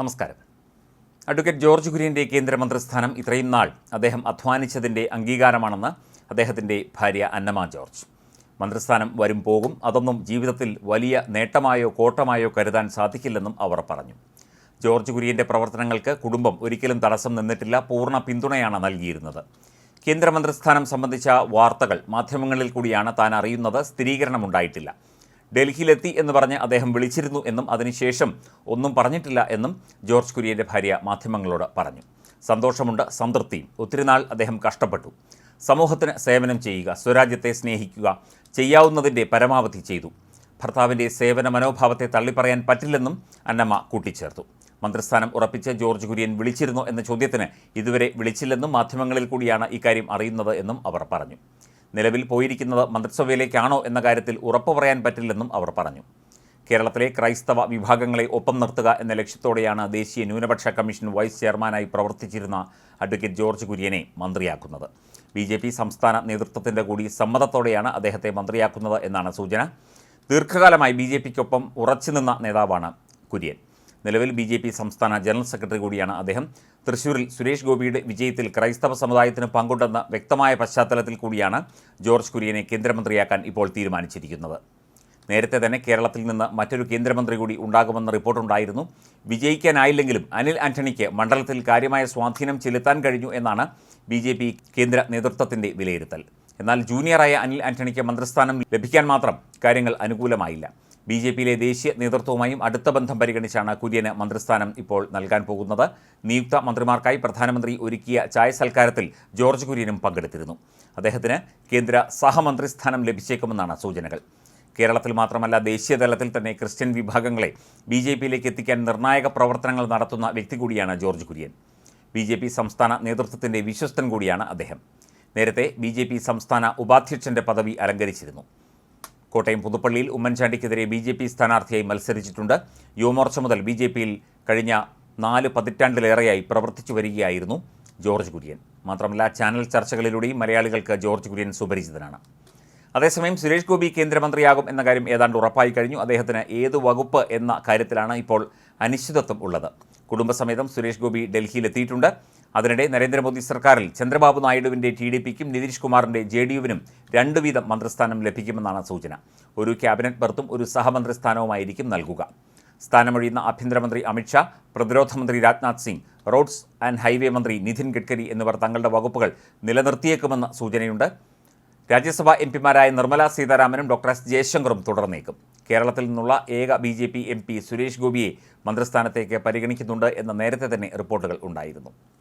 നമസ്കാരം. Advocate George കുര്യന്റെ കേന്ദ്രമന്ത്രിസ്ഥാനം ഇത്രയും നാൾ അദ്ദേഹം അധ്വാനിച്ചതിന്റെ അംഗീകാരമാണെന്ന് അദ്ദേഹത്തിന്റെ ഭാര്യ അന്നമ ജോർജ്. മന്ത്രിസ്ഥാനം വരും പോകും അതൊന്നും ജീവിതത്തിൽ വലിയ നേട്ടമായോ കോട്ടമായോ കരുതാൻ സാധിക്കില്ലെന്നും അവർ പറഞ്ഞു. ജോർജ് കുര്യന്റെ പ്രവർത്തനങ്ങൾക്ക് കുടുംബം ഒരിക്കലും തടസ്സം നിന്നിട്ടില്ല പൂർണ പിന്തുണയാണ് നൽകിയിരുന്നത്. കേന്ദ്രമന്ത്രിസ്ഥാനം സംബന്ധിച്ച വാർത്തകൾ മാധ്യമങ്ങളിൽ കൂടിയാണ് താൻ അറിയുന്നത് സ്ഥിരീകരണമുണ്ടായിട്ടില്ല. ഡൽഹിയിലെത്തി എന്ന് പറഞ്ഞ് അദ്ദേഹം വിളിച്ചിരുന്നു എന്നും അതിനുശേഷം ഒന്നും പറഞ്ഞിട്ടില്ല എന്നും ജോർജ് കുര്യന്റെ ഭാര്യ മാധ്യമങ്ങളോട് പറഞ്ഞു. സന്തോഷമുണ്ട് സംതൃപ്തിയും. ഒത്തിരി നാൾ അദ്ദേഹം കഷ്ടപ്പെട്ടു. സമൂഹത്തിന് സേവനം ചെയ്യുക സ്വരാജ്യത്തെ സ്നേഹിക്കുക ചെയ്യാവുന്നതിന്റെ പരമാവധി ചെയ്തു. ഭർത്താവിന്റെ സേവന മനോഭാവത്തെ തള്ളിപ്പറയാൻ പറ്റില്ലെന്നും അന്നമ്മ കൂട്ടിച്ചേർത്തു. മന്ത്രിസ്ഥാനം ഉറപ്പിച്ച് ജോർജ് കുര്യൻ വിളിച്ചിരുന്നു എന്ന ചോദ്യത്തിന് ഇതുവരെ വിളിച്ചില്ലെന്നും മാധ്യമങ്ങളിൽ കൂടിയാണ് ഇക്കാര്യം അറിയുന്നത് എന്നും അവർ പറഞ്ഞു. നിലവിൽ പോയിരിക്കുന്നത് മന്ത്രിസഭയിലേക്കാണോ എന്ന കാര്യത്തിൽ ഉറപ്പു പറയാൻ പറ്റില്ലെന്നും അവർ പറഞ്ഞു. കേരളത്തിലെ ക്രൈസ്തവ വിഭാഗങ്ങളെ ഒപ്പം നിർത്തുക എന്ന ലക്ഷ്യത്തോടെയാണ് ദേശീയ ന്യൂനപക്ഷ കമ്മീഷൻ വൈസ് ചെയർമാനായി പ്രവർത്തിച്ചിരുന്ന അഡ്വക്കേറ്റ് ജോർജ് കുര്യനെ മന്ത്രിയാക്കുന്നത്. ബി ജെ പി സംസ്ഥാന നേതൃത്വത്തിന്റെ കൂടി സമ്മതത്തോടെയാണ് അദ്ദേഹത്തെ മന്ത്രിയാക്കുന്നത് എന്നാണ് സൂചന. ദീർഘകാലമായി ബി ജെ പിക്കൊപ്പം ഉറച്ചുനിന്ന നേതാവാണ് കുര്യൻ. നിലവിൽ ബി ജെ പി സംസ്ഥാന ജനറൽ സെക്രട്ടറി കൂടിയാണ് അദ്ദേഹം. തൃശൂരിൽ സുരേഷ് ഗോപിയുടെ വിജയത്തിൽ ക്രൈസ്തവ സമുദായത്തിന് പങ്കുണ്ടെന്ന വ്യക്തമായ പശ്ചാത്തലത്തിൽ കൂടിയാണ് ജോർജ് കുര്യനെ കേന്ദ്രമന്ത്രിയാക്കാൻ ഇപ്പോൾ തീരുമാനിച്ചിരിക്കുന്നത്. നേരത്തെ തന്നെ കേരളത്തിൽ നിന്ന് മറ്റൊരു കേന്ദ്രമന്ത്രി കൂടി ഉണ്ടാകുമെന്ന റിപ്പോർട്ടുണ്ടായിരുന്നു. വിജയിക്കാനായില്ലെങ്കിലും അനിൽ ആന്റണിക്ക് മണ്ഡലത്തിൽ കാര്യമായ സ്വാധീനം ചെലുത്താൻ കഴിഞ്ഞു എന്നാണ് ബി ജെ പി കേന്ദ്ര നേതൃത്വത്തിന്റെ വിലയിരുത്തൽ. എന്നാൽ ജൂനിയറായ അനിൽ ആന്റണിക്ക് മന്ത്രിസ്ഥാനം ലഭിക്കാൻ മാത്രം കാര്യങ്ങൾ അനുകൂലമായില്ല. ബി ജെ പിയിലെ ദേശീയ നേതൃത്വവുമായും അടുത്ത ബന്ധം പരിഗണിച്ചാണ് കുര്യന് മന്ത്രിസ്ഥാനം ഇപ്പോൾ നൽകാൻ പോകുന്നത്. നിയുക്ത മന്ത്രിമാർക്കായി പ്രധാനമന്ത്രി ഒരുക്കിയ ചായ സൽക്കാരത്തിൽ ജോർജ് കുര്യനും പങ്കെടുത്തിരുന്നു. അദ്ദേഹത്തിന് കേന്ദ്ര സഹമന്ത്രി സ്ഥാനം ലഭിച്ചേക്കുമെന്നാണ് സൂചനകൾ. കേരളത്തിൽ മാത്രമല്ല ദേശീയ തലത്തിൽ തന്നെ ക്രിസ്ത്യൻ വിഭാഗങ്ങളെ ബി ജെ പിയിലേക്ക് എത്തിക്കാൻ നിർണായക പ്രവർത്തനങ്ങൾ നടത്തുന്ന വ്യക്തി കൂടിയാണ് George Kurian. B J P സംസ്ഥാന നേതൃത്വത്തിന്റെ വിശ്വസ്തൻ കൂടിയാണ് അദ്ദേഹം. നേരത്തെ ബി ജെ പി സംസ്ഥാന ഉപാധ്യക്ഷന്റെ പദവി അലങ്കരിച്ചിരുന്നു. കോട്ടയം പുതുപ്പള്ളിയിൽ ഉമ്മൻചാണ്ടിക്കെതിരെ ബി ജെ പി സ്ഥാനാർത്ഥിയായി മത്സരിച്ചിട്ടുണ്ട്. യുവമോർച്ച മുതൽ ബി ജെ പിയിൽ കഴിഞ്ഞ നാല് പതിറ്റാണ്ടിലേറെയായി പ്രവർത്തിച്ചു വരികയായിരുന്നു ജോർജ് കുര്യൻ. മാത്രമല്ല ചാനൽ ചർച്ചകളിലൂടെയും മലയാളികൾക്ക് ജോർജ് കുര്യൻ സുപരിചിതനാണ്. അതേസമയം സുരേഷ് ഗോപി കേന്ദ്രമന്ത്രിയാകും എന്ന കാര്യം ഏതാണ്ട് ഉറപ്പായി കഴിഞ്ഞു. അദ്ദേഹത്തിന് ഏത് വകുപ്പ് എന്ന കാര്യത്തിലാണ് ഇപ്പോൾ അനിശ്ചിതത്വം ഉള്ളത്. കുടുംബസമേതം സുരേഷ് ഗോപി ഡൽഹിയിലെത്തിയിട്ടുണ്ട്. അതിനിടെ നരേന്ദ്രമോദി സർക്കാരിൽ ചന്ദ്രബാബു നായിഡുവിന്റെ ടി ഡി പിക്കും നിതീഷ് കുമാറിന്റെ ജെ ഡി യുവിനും രണ്ടു വീതം മന്ത്രിസ്ഥാനം ലഭിക്കുമെന്നാണ് സൂചന. ഒരു ക്യാബിനറ്റ് ബർത്തും ഒരു സഹമന്ത്രി സ്ഥാനവുമായിരിക്കും നൽകുക. സ്ഥാനമൊഴിയുന്ന ആഭ്യന്തരമന്ത്രി അമിത്ഷാ പ്രതിരോധ മന്ത്രി Rajnath Singh roads and highway മന്ത്രി നിതിൻ ഗഡ്കരി എന്നിവർ തങ്ങളുടെ വകുപ്പുകൾ നിലനിർത്തിയേക്കുമെന്ന് സൂചനയുണ്ട്. രാജ്യസഭാ എം പിമാരായ നിർമ്മല സീതാരാമനും ഡോക്ടർ എസ് ജയശങ്കറും തുടർന്നേക്കും. കേരളത്തിൽ നിന്നുള്ള ഏക B J P M P Suresh ഗോപിയെ മന്ത്രിസ്ഥാനത്തേക്ക് പരിഗണിക്കുന്നുണ്ട് എന്ന് നേരത്തെ തന്നെ റിപ്പോർട്ടുകൾ ഉണ്ടായിരുന്നു.